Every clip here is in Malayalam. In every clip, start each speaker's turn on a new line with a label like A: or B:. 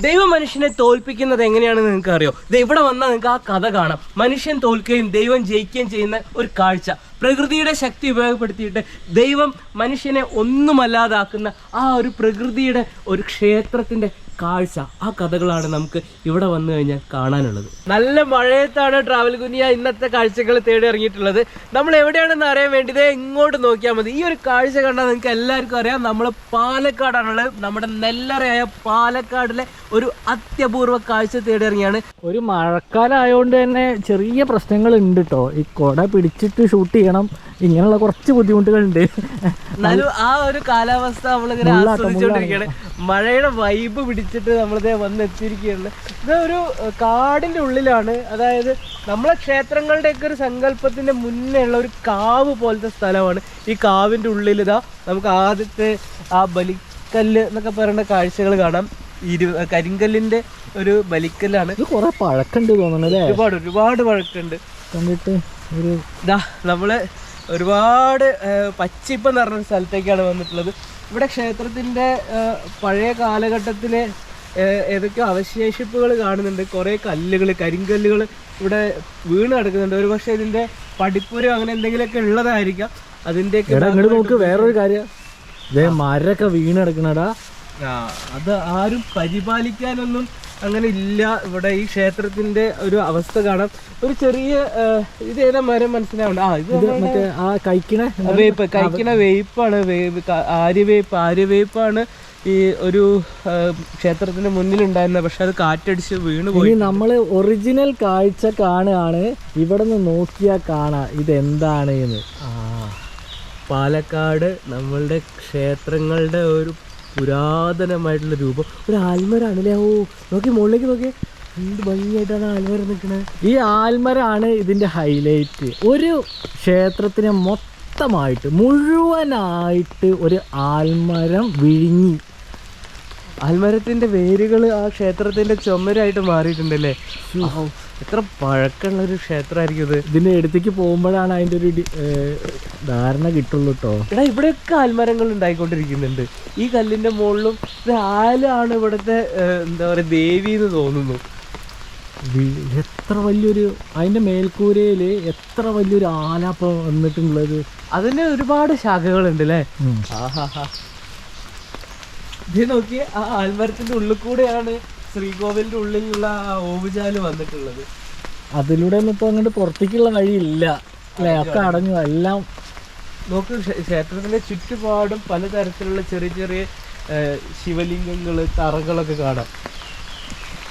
A: ദൈവം മനുഷ്യനെ തോൽപ്പിക്കുന്നത് എങ്ങനെയാണെന്ന് നിങ്ങൾക്ക് അറിയോ ഇത് ഇവിടെ വന്നാൽ നിങ്ങൾക്ക് ആ കഥ കാണാം. മനുഷ്യൻ തോൽക്കുകയും ദൈവം ജയിക്കുകയും ചെയ്യുന്ന ഒരു കാഴ്ച. പ്രകൃതിയുടെ ശക്തി ഉപയോഗപ്പെടുത്തിയിട്ട് ദൈവം മനുഷ്യനെ ഒന്നുമല്ലാതാക്കുന്ന ആ ഒരു പ്രകൃതിയുടെ ഒരു ക്ഷേത്രത്തിന്റെ കാഴ്ച. ആ കഥകളാണ് നമുക്ക് ഇവിടെ വന്നു കഴിഞ്ഞാൽ കാണാനുള്ളത്. നല്ല മഴയത്താണ് ട്രാവൽ കുനിയ ഇന്നത്തെ കാഴ്ചകൾ തേടി ഇറങ്ങിയിട്ടുള്ളത്. നമ്മൾ എവിടെയാണെന്ന് അറിയാൻ വേണ്ടി ഇങ്ങോട്ട് നോക്കിയാൽ മതി. ഈ ഒരു കാഴ്ച കണ്ടാൽ നിങ്ങൾക്ക് എല്ലാവർക്കും അറിയാം നമ്മൾ പാലക്കാടാണുള്ളത്. നമ്മുടെ നെല്ലറയായ പാലക്കാടിലെ ഒരു അത്യപൂർവ കാഴ്ച തേടി ഇറങ്ങിയാണ്.
B: ഒരു മഴക്കാലം ആയതുകൊണ്ട് തന്നെ ചെറിയ പ്രശ്നങ്ങൾ ഉണ്ട് കേട്ടോ ഈ കൊട പിടിച്ചിട്ട് ഷൂട്ട് ചെയ്യണം. ഇങ്ങനെയുള്ള കുറച്ച് ബുദ്ധിമുട്ടുകളുണ്ട്.
A: എന്നാലും ആ ഒരു കാലാവസ്ഥ നമ്മളിങ്ങനെ ആസ്വദിച്ചുകൊണ്ടിരിക്കുകയാണ് മഴയുടെ വൈബ് പിടിച്ചിട്ട് നമ്മളിതേ വന്നെത്തിയിരിക്കുകയാണ്. ഇത് ഒരു കാടിന്റെ കാടിന്റെ ഉള്ളിലാണ്. അതായത് നമ്മളെ ക്ഷേത്രങ്ങളുടെയൊക്കെ ഒരു സങ്കല്പത്തിന്റെ മുന്നേ ഉള്ള ഒരു കാവ് പോലത്തെ സ്ഥലമാണ്. ഈ കാവിന്റെ ഉള്ളിൽ ഇതാ നമുക്ക് ആദ്യത്തെ ആ ബലിക്കല്ല് എന്നൊക്കെ പറയുന്ന കാഴ്ചകൾ കാണാം. ഇരു കരിങ്കല്ലിന്റെ ഒരു ബലിക്കല്ലാണ്.
B: ഇത് കുറെ പഴക്കമുണ്ട് തോന്നുന്നു
A: ഒരുപാട് ഒരുപാട് പഴക്കമുണ്ട്.
B: കണ്ടിട്ട് ഒരു
A: ഇതാ നമ്മൾ ഒരുപാട് പച്ചിപ്പ് നിറഞ്ഞ സ്ഥലത്തേക്കാണ് വന്നിട്ടുള്ളത്. ഇവിടെ ക്ഷേത്രത്തിന്റെ പഴയ കാലഘട്ടത്തിലെ ഏതൊക്കെയോ അവശേഷിപ്പുകൾ കാണുന്നുണ്ട്. കുറേ കല്ലുകൾ കരിങ്കല്ലുകൾ ഇവിടെ വീണ് കിടക്കുന്നുണ്ട്. ഒരു പക്ഷേ ഇതിന്റെ പടിപ്പുരം അങ്ങനെ എന്തെങ്കിലുമൊക്കെ ഉള്ളതായിരിക്കാം. അതിന്റെയൊക്കെ
B: അങ്ങോട്ട് നോക്ക് വേറൊരു കാര്യം. ഇതേ മരൊക്കെ വീണ് കിടക്കണടാ.
A: അത് ആരും പരിപാലിക്കാനൊന്നും അങ്ങനെ ഇല്ല. ഇവിടെ ഈ ക്ഷേത്രത്തിന്റെ ഒരു അവസ്ഥ കാണാം. ഒരു ചെറിയ ഇത് ഏതാ മരം മനസ്സിലാവണ്ട. ആ ഇത്
B: മറ്റേ ആ കഴിക്കണ
A: വേപ്പ് കഴിക്കണ വേപ്പാണ്. വേപ്പ് ആര്യവേപ്പ്. ആര്യവേപ്പാണ് ഈ ഒരു ക്ഷേത്രത്തിന് ക്ഷേത്രത്തിന്റെ മുന്നിലുണ്ടായിരുന്നത്. പക്ഷെ അത് കാറ്റടിച്ച് വീണ് പോയി.
B: ഇനി നമ്മൾ ഒറിജിനൽ കാഴ്ച കാണുകയാണ്. ഇവിടെ നിന്ന് നോക്കിയാൽ കാണാം ഇതെന്താണ് എന്ന്.
A: ആ, പാലക്കാട് നമ്മളുടെ ക്ഷേത്രങ്ങളുടെ ഒരു പുരാതനമായിട്ടുള്ള രൂപം. ഒരു ആൽമരാണല്ലേ? ഓ നോക്കി മുകളിലേക്ക് നോക്കി. എന്ത് ഭംഗിയായിട്ടാണ് ആൽമര നിൽക്കുന്നത്
B: ഈ ആൽമരാണ് ഇതിന്റെ ഹൈലൈറ്റ് ഒരു ക്ഷേത്രത്തിനെ മൊത്തമായിട്ട് മുഴുവനായിട്ട് ഒരു ആൽമരം വിഴുങ്ങി.
A: ആൽമരത്തിന്റെ വേരുകൾ ആ ക്ഷേത്രത്തിന്റെ ചുമരായിട്ട് മാറിയിട്ടുണ്ടല്ലേ? എത്ര പഴക്കമുള്ള ഒരു ക്ഷേത്രമായിരിക്കും ഇത്.
B: ഇതിന്റെ എടുത്തേക്ക് പോകുമ്പോഴാണ് അതിന്റെ ഒരു ധാരണ കിട്ടുള്ളൂ കേട്ടോ
A: എടാ ഇവിടെയൊക്കെ ആൽമരങ്ങൾ ഉണ്ടായിക്കൊണ്ടിരിക്കുന്നുണ്ട്. ഈ കല്ലിന്റെ മുകളിലും ഇത് ആലാണ് ഇവിടുത്തെ എന്താ പറയുക ദേവി എന്ന് തോന്നുന്നു.
B: എത്ര വലിയൊരു അതിന്റെ മേൽക്കൂരയിൽ എത്ര വലിയൊരു ആലാപ്പ വന്നിട്ടുള്ളത്.
A: അതിന് ഒരുപാട് ശാഖകളുണ്ട് അല്ലേ
B: ആഹാ
A: ആഹാഹാ. ഇത് നോക്കി ആ ആൽമരത്തിന്റെ ഉള്ളിൽ കൂടെയാണ് ശ്രീകോവിലിന്റെ ഉള്ളിലുള്ള ആ ഓവുചാൽ വന്നിട്ടുള്ളത്.
B: അതിലൂടെ ഒന്നും ഇപ്പൊ അങ്ങോട്ട് പുറത്തേക്കുള്ള വഴിയില്ല. അല്ലെ? ഒക്കെ അടഞ്ഞു. എല്ലാം
A: നോക്ക് ക്ഷേ- ക്ഷേത്രത്തിന്റെ ചുറ്റുപാടും പലതരത്തിലുള്ള ചെറിയ ചെറിയ ശിവലിംഗങ്ങൾ തറകളൊക്കെ കാണാം.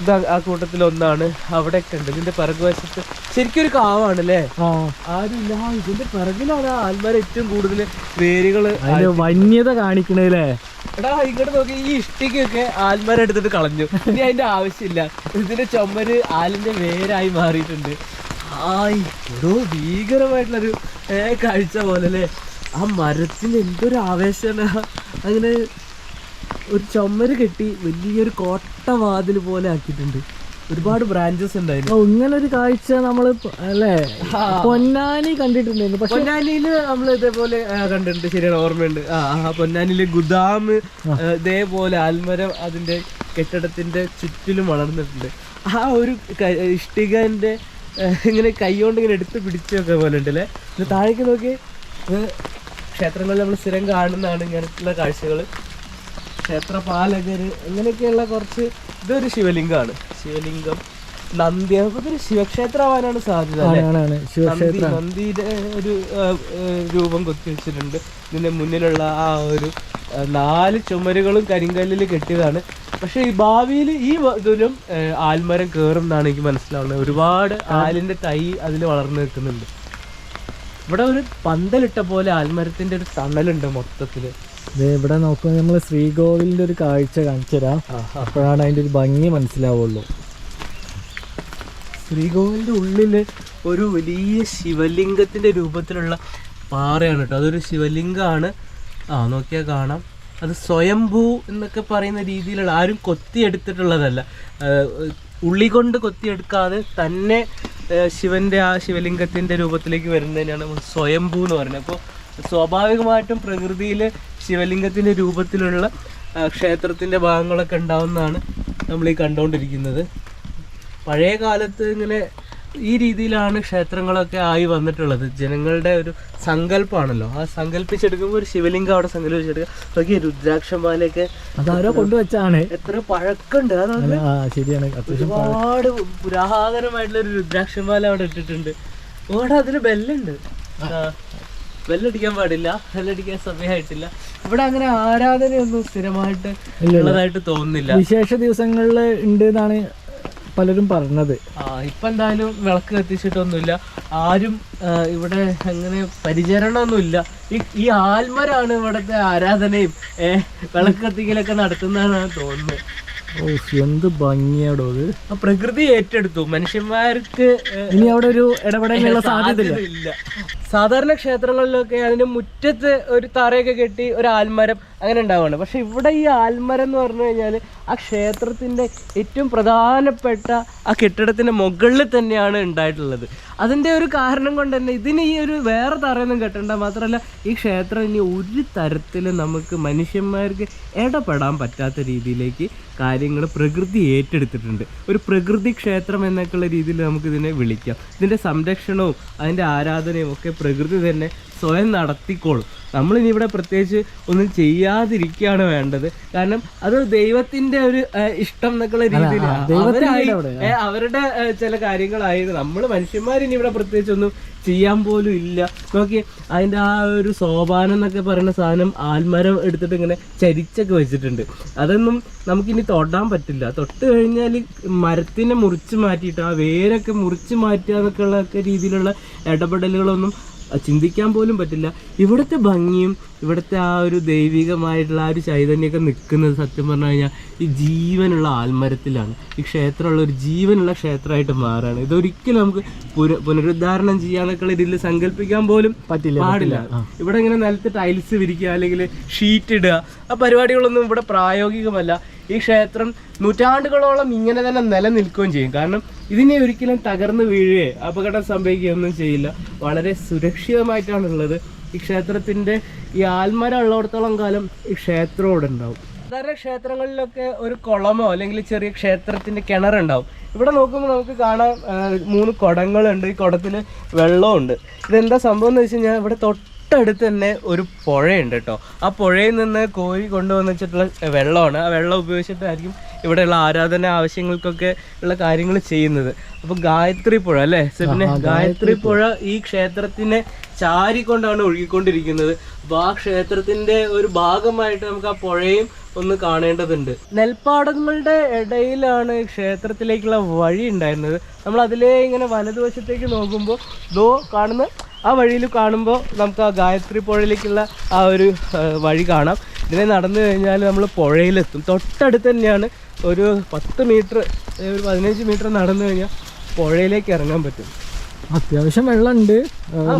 A: ഇത് ആ- കൂട്ടത്തിൽ ഒന്നാണ് അവിടെയൊക്കെ ഉണ്ട്. ഇതിന്റെ പിറകുവശത്ത് ശരിക്കും ഒരു കാവാണ് അല്ലേ
B: ആ.
A: ആരുമില്ല. ആ, ഇതിന്റെ പിറകിലാണ് ആ ഏറ്റവും കൂടുതൽ വേരുകൾ
B: അതിന്റെ വന്യത കാണിക്കണല്ലേ
A: എടാ ഇങ്ങോട്ട് നോക്കി ഈ ഇഷ്ടിക്കൊക്കെ ആൽമരം എടുത്തിട്ട് കളഞ്ഞു. ഇനി അതിന്റെ ആവശ്യമില്ല. ഇതിന്റെ ചുമര് ആലിന്റെ വേരായി മാറിയിട്ടുണ്ട്. ആയി എടോ ഭീകരമായിട്ടുള്ളൊരു ഏ, കാഴ്ച പോലെ അല്ലേ ആ മരത്തിന് എന്തൊരു ആവേശമാണ്. അങ്ങനെ ഒരു ചുമര് കെട്ടി വലിയൊരു കോട്ടവാതിൽ പോലെ ആക്കിയിട്ടുണ്ട്. ഒരുപാട് ബ്രാഞ്ചസ് ഉണ്ടായിരുന്നു.
B: ഇങ്ങനെ ഒരു കാഴ്ച നമ്മൾ അല്ലേ? പൊന്നാനി കണ്ടിട്ടുണ്ടായിരുന്നു. പക്ഷെ
A: പൊന്നാനിയിൽ നമ്മൾ ഇതേപോലെ കണ്ടിട്ടുണ്ട് ശരിയാണ് ഓർമ്മയുണ്ട്. ആ പൊന്നാനിയിൽ ഗുദാം ഇതേപോലെ ആൽമരം അതിന്റെ കെട്ടിടത്തിന്റെ ചുറ്റിലും വളർന്നിട്ടുണ്ട്. ആ ഒരു ഇഷ്ടികന്റെ ഇങ്ങനെ കൈകൊണ്ട് ഇങ്ങനെ എടുത്ത് പിടിച്ചൊക്കെ പോലെ ഉണ്ട് അല്ലേ? പിന്നെ താഴേക്ക് നോക്കി ക്ഷേത്രങ്ങളിൽ നമ്മൾ സ്ഥിരം കാണുന്നതാണ് ഇങ്ങനത്തുള്ള കാഴ്ചകൾ ക്ഷേത്ര പാലകര് അങ്ങനെയൊക്കെയുള്ള കുറച്ച് ഇതൊരു ശിവലിംഗമാണ് ശിവലിംഗം. നന്ദി. അതൊരു ശിവക്ഷേത്രമാവാനാണ് സാധ്യത
B: ശിവക്ഷേത്രം.
A: നന്ദിയുടെ ഒരു രൂപം കൊത്തി വെച്ചിട്ടുണ്ട് ഇതിന്റെ മുന്നിലുള്ള ആ ഒരു നാല് ചുമരുകളും കരിങ്കല്ലിൽ കെട്ടിയതാണ്. പക്ഷെ ഈ ഭാവിയിൽ ഈ ഇതിലും ആൽമരം കയറും എന്നാണ് എനിക്ക് മനസ്സിലാവുന്നത്. ഒരുപാട് ആലിന്റെ തൈ അതിൽ വളർന്നു നിൽക്കുന്നുണ്ട്. ഇവിടെ ഒരു പന്തലിട്ട പോലെ ആൽമരത്തിന്റെ ഒരു തണലുണ്ട്
B: മൊത്തത്തിൽ. ഇവിടെ നോക്കുമ്പോൾ നമ്മൾ ശ്രീകോവിലിന്റെ ഒരു കാഴ്ച കാണിച്ചു തരാം അപ്പോഴാണ് അതിന്റെ ഒരു ഭംഗി മനസ്സിലാവുള്ളൂ.
A: ശ്രീകോവിലിന്റെ ഉള്ളിൽ ഒരു വലിയ ശിവലിംഗത്തിന്റെ രൂപത്തിലുള്ള പാറയാണ് കേട്ടോ. അതൊരു ശിവലിംഗമാണ് ആ നോക്കിയാൽ കാണാം. അത് സ്വയംഭൂ എന്നൊക്കെ പറയുന്ന രീതിയിലുള്ള ആരും കൊത്തിയെടുത്തിട്ടുള്ളതല്ല. ഉള്ളി കൊണ്ട് കൊത്തിയെടുക്കാതെ തന്നെ ശിവന്റെ ആ ശിവലിംഗത്തിന്റെ രൂപത്തിലേക്ക് വരുന്നതിനാണ് സ്വയംഭൂ എന്ന് പറയുന്നത്. അപ്പോൾ സ്വാഭാവികമായിട്ടും പ്രകൃതിയിൽ ശിവലിംഗത്തിന്റെ രൂപത്തിലുള്ള ക്ഷേത്രത്തിന്റെ ക്ഷേത്രത്തിന്റെ ഭാഗങ്ങളൊക്കെ ഉണ്ടാവുന്നതാണ് നമ്മൾ ഈ കണ്ടുകൊണ്ടിരിക്കുന്നത് പഴയ കാലത്ത് ഇങ്ങനെ ഈ രീതിയിലാണ് ക്ഷേത്രങ്ങളൊക്കെ ആയി വന്നിട്ടുള്ളത്. ജനങ്ങളുടെ ഒരു സങ്കല്പമാണല്ലോ ആ സങ്കല്പിച്ചെടുക്കുമ്പോൾ ഒരു ശിവലിംഗം അവിടെ സങ്കല്പിച്ചെടുക്കുക. നോക്കി രുദ്രാക്ഷമാലയൊക്കെ
B: അതാരോ കൊണ്ടുവച്ചാണ്.
A: എത്ര പഴക്കമുണ്ട്.
B: അതായത് ശരിയാണ്.
A: ഒരുപാട് പുരാതനമായിട്ടുള്ള ഒരു രുദ്രാക്ഷമാല അവിടെ ഇട്ടിട്ടുണ്ട്. ഇവിടെ അതിന് ബെല്ലുണ്ട്. ബെല്ലടിക്കാൻ പാടില്ല വെല്ലടിക്കാൻ സമയമായിട്ടില്ല ഇവിടെ അങ്ങനെ ആരാധനയൊന്നും സ്ഥിരമായിട്ട് ഉള്ളതായിട്ട് തോന്നുന്നില്ല.
B: വിശേഷ ദിവസങ്ങളിൽ ഉണ്ട് എന്നാണ് പലരും പറഞ്ഞത്.
A: ആ ഇപ്പൊ എന്തായാലും വിളക്ക് കത്തിച്ചിട്ടൊന്നുമില്ല. ആരും ഇവിടെ അങ്ങനെ പരിചരണമൊന്നുമില്ല. ഈ ഈ ആൽമരാണ് ഇവിടുത്തെ ആരാധനയും വിളക്ക് കത്തിക്കലൊക്കെ നടത്തുന്നതാണ് തോന്നുന്നത്.
B: ഓ എന്ത് ഭംഗിയാടോ അത്.
A: ആ പ്രകൃതി ഏറ്റെടുത്തു. മനുഷ്യന്മാർക്ക്
B: ഇനി അവിടെ ഒരു ഇടപെടാനുള്ള സാധ്യത
A: ഇല്ല സാധാരണ ക്ഷേത്രങ്ങളിലൊക്കെ അതിന് മുറ്റത്ത് ഒരു തറയൊക്കെ കെട്ടി ഒരു ആൽമരം അങ്ങനെ ഉണ്ടാവുകയാണ്. പക്ഷെ ഇവിടെ ഈ ആൽമരം എന്ന് പറഞ്ഞു കഴിഞ്ഞാൽ ആ ക്ഷേത്രത്തിന്റെ ഏറ്റവും പ്രധാനപ്പെട്ട ആ കെട്ടിടത്തിന്റെ മുകളിൽ തന്നെയാണ് ഉണ്ടായിട്ടുള്ളത്. അതിന്റെ ഒരു കാരണം കൊണ്ട് തന്നെ ഇതിന് ഈ ഒരു വേറെ തറയൊന്നും കെട്ടണ്ട മാത്രമല്ല ഈ ക്ഷേത്രം ഇനി ഒരു തരത്തിലും നമുക്ക് മനുഷ്യന്മാർക്ക് ഇടപെടാൻ പറ്റാത്ത രീതിയിലേക്ക് കാര്യങ്ങൾ പ്രകൃതി ഏറ്റെടുത്തിട്ടുണ്ട്. ഒരു പ്രകൃതി ക്ഷേത്രം എന്നൊക്കെയുള്ള രീതിയിൽ നമുക്കിതിനെ വിളിക്കാം. ഇതിന്റെ സംരക്ഷണവും അതിന്റെ ആരാധനയും ഒക്കെ പ്രകൃതി തന്നെ സ്വയം നടത്തിക്കോളും. നമ്മളിനി ഇവിടെ പ്രത്യേകിച്ച് ഒന്നും ചെയ്യാതിരിക്കുകയാണ് വേണ്ടത്. കാരണം അത് ദൈവത്തിന്റെ ഒരു ഇഷ്ടം എന്നൊക്കെയുള്ള രീതിയിൽ അവരായി അവരുടെ ചില കാര്യങ്ങളായത് നമ്മൾ മനുഷ്യന്മാർ ഇനി ഇവിടെ പ്രത്യേകിച്ച് ഒന്നും ചെയ്യാൻ പോലും ഇല്ല. നോക്കി അതിന്റെ ആ ഒരു സോപാനം എന്നൊക്കെ പറയുന്ന സാധനം ആൽമരം എടുത്തിട്ട് ഇങ്ങനെ ചരിച്ചൊക്കെ വെച്ചിട്ടുണ്ട്. അതൊന്നും നമുക്കിനി തൊടാൻ പറ്റില്ല. തൊട്ട് കഴിഞ്ഞാൽ മരത്തിനെ മുറിച്ച് മാറ്റിയിട്ട് ആ വേരൊക്കെ മുറിച്ച് മാറ്റുക എന്നൊക്കെയുള്ള രീതിയിലുള്ള ഇടപെടലുകളൊന്നും ചിന്തിക്കാൻ പോലും പറ്റില്ല. ഇവിടുത്തെ ഭംഗിയും ഇവിടുത്തെ ആ ഒരു ദൈവികമായിട്ടുള്ള ആ ഒരു ചൈതന്യമൊക്കെ നിൽക്കുന്നത് സത്യം പറഞ്ഞു കഴിഞ്ഞാൽ ഈ ജീവനുള്ള ആൽമരത്തിലാണ്. ഈ ക്ഷേത്രമുള്ള ഒരു ജീവനുള്ള ക്ഷേത്രമായിട്ട് മാറാണ്. ഇതൊരിക്കലും നമുക്ക് പുന പുനരുദ്ധാരണം ചെയ്യാന്നൊക്കെയുള്ള രീതിയിൽ സങ്കല്പിക്കാൻ പോലും
B: പറ്റില്ല
A: പാടില്ല. ഇവിടെ ഇങ്ങനെ നിലത്ത് ടൈൽസ് വിരിക്കുക അല്ലെങ്കിൽ ഷീറ്റ് ഇടുക ആ പരിപാടികളൊന്നും ഇവിടെ പ്രായോഗികമല്ല. ഈ ക്ഷേത്രം നൂറ്റാണ്ടുകളോളം ഇങ്ങനെ തന്നെ നിലനിൽക്കുകയും ചെയ്യും. കാരണം ഇതിനെ ഒരിക്കലും തകർന്നു വീഴുകയോ അപകടം സംഭവിക്കുകയൊന്നും ചെയ്യില്ല. വളരെ സുരക്ഷിതമായിട്ടാണ് ഉള്ളത് ഈ ക്ഷേത്രത്തിന്റെ ഈ ആൽമരം ഉള്ളിടത്തോളം കാലം ഈ ക്ഷേത്രം ഇവിടെ ഉണ്ടാവും. സാധാരണ ക്ഷേത്രങ്ങളിലൊക്കെ ഒരു കുളമോ അല്ലെങ്കിൽ ചെറിയ ക്ഷേത്രത്തിന്റെ കിണറുണ്ടാവും. ഇവിടെ നോക്കുമ്പോൾ നമുക്ക് കാണാം മൂന്ന് കുടങ്ങളുണ്ട്. ഈ കുടത്തിൽ വെള്ളമുണ്ട്. ഇതെന്താ സംഭവം എന്ന് വെച്ച് കഴിഞ്ഞാൽ ഇവിടെ തൊട്ടടുത്ത് തന്നെ ഒരു പുഴയുണ്ട് കേട്ടോ. ആ പുഴയിൽ നിന്ന് കോരി കൊണ്ടുവന്നിട്ടുള്ള വെച്ചിട്ടുള്ള വെള്ളമാണ്. ആ വെള്ളം ഉപയോഗിച്ചിട്ടായിരിക്കും ഇവിടെയുള്ള ആരാധന ആവശ്യങ്ങൾക്കൊക്കെ ഉള്ള കാര്യങ്ങൾ ചെയ്യുന്നത്. അപ്പോൾ ഗായത്രി പുഴ അല്ലേ? പിന്നെ ഗായത്രി പുഴ ഈ ക്ഷേത്രത്തിനെ ചാരിക്കൊണ്ടാണ് ഒഴുകിക്കൊണ്ടിരിക്കുന്നത്. അപ്പോൾ ആ ക്ഷേത്രത്തിന്റെ ഒരു ഭാഗമായിട്ട് നമുക്ക് ആ പുഴയും ഒന്ന് കാണേണ്ടതുണ്ട്. നെൽപ്പാടങ്ങളുടെ ഇടയിലാണ് ക്ഷേത്രത്തിലേക്കുള്ള വഴി ഉണ്ടായിരുന്നത്. നമ്മൾ അതിലേ ഇങ്ങനെ വലതുവശത്തേക്ക് നോക്കുമ്പോൾ ദോ കാണുന്ന ആ വഴിയിൽ കാണുമ്പോൾ നമുക്ക് ആ ഗായത്രി പുഴയിലേക്കുള്ള ആ ഒരു വഴി കാണാം. ഇതിനെ നടന്നു കഴിഞ്ഞാൽ നമ്മൾ പുഴയിലെത്തും. തൊട്ടടുത്ത് തന്നെയാണ് ഒരു പത്ത് മീറ്റർ ഒരു പതിനഞ്ച് മീറ്റർ നടന്നു കഴിഞ്ഞാൽ പുഴയിലേക്ക് ഇറങ്ങാൻ പറ്റും.
B: അത്യാവശ്യം വെള്ളമുണ്ട്.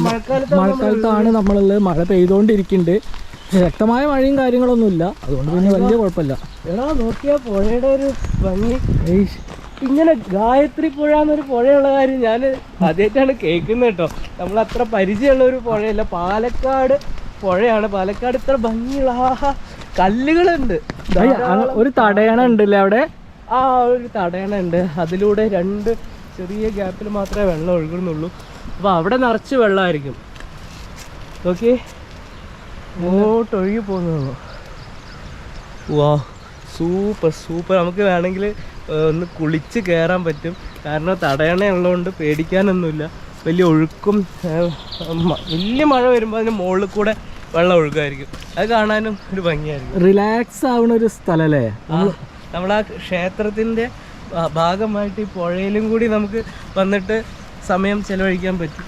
B: മഴക്കാലത്താണ് നമ്മളുള്ളത്. മഴ പെയ്തുകൊണ്ടിരിക്കുന്നുണ്ട്. ശക്തമായ മഴയും കാര്യങ്ങളൊന്നുമില്ല. അതുകൊണ്ട് പിന്നെ വലിയ കുഴപ്പമില്ല.
A: എടാ നോക്കിയാ പുഴയുടെ ഒരു ഭംഗി. ഇങ്ങനെ ഗായത്രി പുഴ എന്നൊരു പുഴയുള്ള കാര്യം ഞാൻ ആദ്യമായിട്ടാണ് കേൾക്കുന്നത് കേട്ടോ. നമ്മൾ അത്ര പരിചയമുള്ള ഒരു പുഴയല്ല. പാലക്കാട് പുഴയാണ്. പാലക്കാട് ഇത്ര ഭംഗിയുള്ള ആഹാ കല്ലുകളുണ്ട്.
B: ഒരു തടയണ ഉണ്ടല്ലേ അവിടെ?
A: ആ ഒരു തടയണ ഉണ്ട്. അതിലൂടെ രണ്ട് ചെറിയ ഗ്യാപ്പിൽ മാത്രമേ വെള്ളം ഒഴുകുന്നുള്ളൂ. അപ്പോൾ അവിടെ നിറച്ച് വെള്ളമായിരിക്കും. നോക്കി ഇങ്ങോട്ട് ഒഴുകി പോകുന്നു വാ സൂപ്പർ സൂപ്പർ. നമുക്ക് വേണമെങ്കിൽ ഒന്ന് കുളിച്ച് കയറാൻ പറ്റും. കാരണം തടയണ ഉള്ളതുകൊണ്ട് പേടിക്കാനൊന്നുമില്ല. വലിയ ഒഴുക്കും വലിയ മഴ വരുമ്പോൾ അതിന് മുകളിൽ കൂടെ വെള്ളം ഒഴുക്കായിരിക്കും അത് കാണാനും ഒരു ഭംഗിയായിരിക്കും.
B: റിലാക്സ് ആവുന്ന ഒരു സ്ഥലമല്ലേ
A: നമ്മൾ ആ ക്ഷേത്രത്തിന്റെ ഭാഗമായിട്ട് ഈ പുഴയിലും കൂടി നമുക്ക് വന്നിട്ട് സമയം ചെലവഴിക്കാൻ പറ്റും.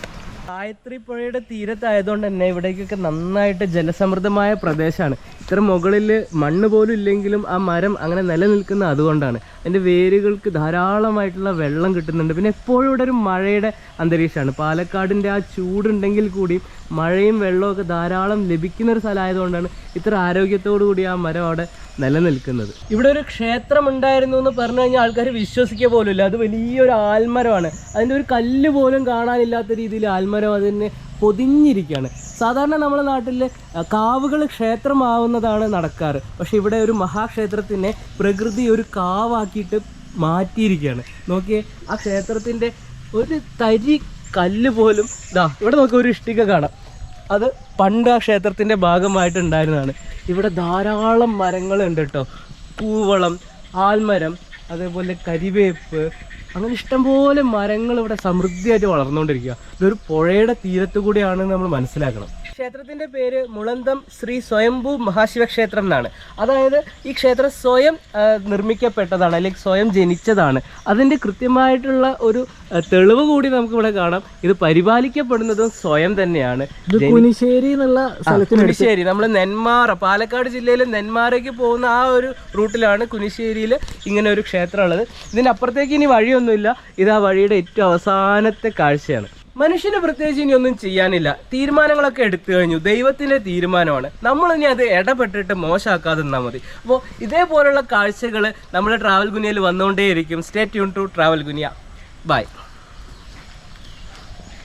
A: ഗായത്രി പുഴയുടെ തീരത്തായതുകൊണ്ട് തന്നെ ഇവിടേക്കൊക്കെ നന്നായിട്ട് ജലസമൃദ്ധമായ പ്രദേശമാണ്. ഇത്ര മുകളിൽ മണ്ണ് പോലും ഇല്ലെങ്കിലും ആ മരം അങ്ങനെ നിലനിൽക്കുന്ന അതുകൊണ്ടാണ്. അതിന്റെ വേരുകൾക്ക് ധാരാളമായിട്ടുള്ള വെള്ളം കിട്ടുന്നുണ്ട്. പിന്നെ എപ്പോഴും ഇവിടെ ഒരു മഴയുടെ അന്തരീക്ഷമാണ്. പാലക്കാടിന്റെ ആ ചൂടുണ്ടെങ്കിൽ കൂടി മഴയും വെള്ളവും ധാരാളം ലഭിക്കുന്ന ഒരു സ്ഥലമായതുകൊണ്ടാണ് ഇത്ര ആരോഗ്യത്തോടു കൂടി ആ മരം അവിടെ നിലനിൽക്കുന്നത്. ഇവിടെ ഒരു ക്ഷേത്രം ഉണ്ടായിരുന്നു എന്ന് പറഞ്ഞു കഴിഞ്ഞാൽ ആൾക്കാർ വിശ്വസിക്കുക പോലുമില്ല. അത് വലിയൊരു ആൽമരമാണ്. അതിന്റെ ഒരു കല്ല് പോലും കാണാനില്ലാത്ത രീതിയിൽ ആൽമരം അതിന് പൊതിഞ്ഞിരിക്കുകയാണ്. സാധാരണ നമ്മുടെ നാട്ടിൽ കാവുകൾ ക്ഷേത്രമാവുന്നതാണ് നടക്കാറ്. പക്ഷേ ഇവിടെ ഒരു മഹാക്ഷേത്രത്തിനെ പ്രകൃതി ഒരു കാവാക്കിയിട്ട് മാറ്റിയിരിക്കുകയാണ്. നോക്കിയേ ആ ക്ഷേത്രത്തിന്റെ ഒരു തരി കല്ല് പോലും ഇതാ ഇവിടെ നോക്കി ഒരു ഇഷ്ടിക കാണാം. അത് പണ്ട് ആ ക്ഷേത്രത്തിന്റെ ഭാഗമായിട്ടുണ്ടായിരുന്നതാണ് ഇവിടെ ധാരാളം മരങ്ങളുണ്ട് കേട്ടോ. പൂവളം ആൽമരം അതേപോലെ കരിവേപ്പ് അങ്ങനെ ഇഷ്ടംപോലെ മരങ്ങൾ ഇവിടെ സമൃദ്ധിയായിട്ട് വളർന്നുകൊണ്ടിരിക്കുക. ഇതൊരു പുഴയുടെ തീരത്ത് കൂടിയാണ് നമ്മൾ മനസ്സിലാക്കണം. ക്ഷേത്രത്തിന്റെ പേര് മുളന്തം ശ്രീ സ്വയംഭൂ മഹാശിവക്ഷേത്രം എന്നാണ്. അതായത് ഈ ക്ഷേത്രം സ്വയം നിർമ്മിക്കപ്പെട്ടതാണ് അല്ലെങ്കിൽ സ്വയം ജനിച്ചതാണ്. അതിന്റെ കൃത്യമായിട്ടുള്ള ഒരു തെളിവ് കൂടി നമുക്ക് ഇവിടെ കാണാം. ഇത് പരിപാലിക്കപ്പെടുന്നതും സ്വയം തന്നെയാണ്.
B: കുനിശ്ശേരി എന്നുള്ള
A: കുനിശ്ശേരി. നമ്മൾ നെന്മാറ പാലക്കാട് ജില്ലയിൽ നെന്മാറയ്ക്ക് പോകുന്ന ആ ഒരു റൂട്ടിലാണ് കുനിശ്ശേരിയിൽ ഇങ്ങനെ ഒരു ക്ഷേത്രം ഉള്ളത് ഇതിന്റെ അപ്പുറത്തേക്ക് ഇനി വഴിയൊന്നുമില്ല ഇത് ആ വഴിയുടെ ഏറ്റവും അവസാനത്തെ കാഴ്ചയാണ്. മനുഷ്യന് പ്രത്യേകിച്ച് ഇനി ഒന്നും ചെയ്യാനില്ല. തീരുമാനങ്ങളൊക്കെ എടുത്തു കഴിഞ്ഞു. ദൈവത്തിന്റെ തീരുമാനമാണ്. നമ്മൾ ഇനി അത് ഇടപെട്ടിട്ട് മോശമാക്കാതെ നിന്നാൽ മതി. അപ്പോൾ ഇതേപോലുള്ള കാഴ്ചകൾ നമ്മുടെ ട്രാവൽ ഗുനിയയിൽ വന്നുകൊണ്ടേയിരിക്കും. Stay tune to travel Guniya bye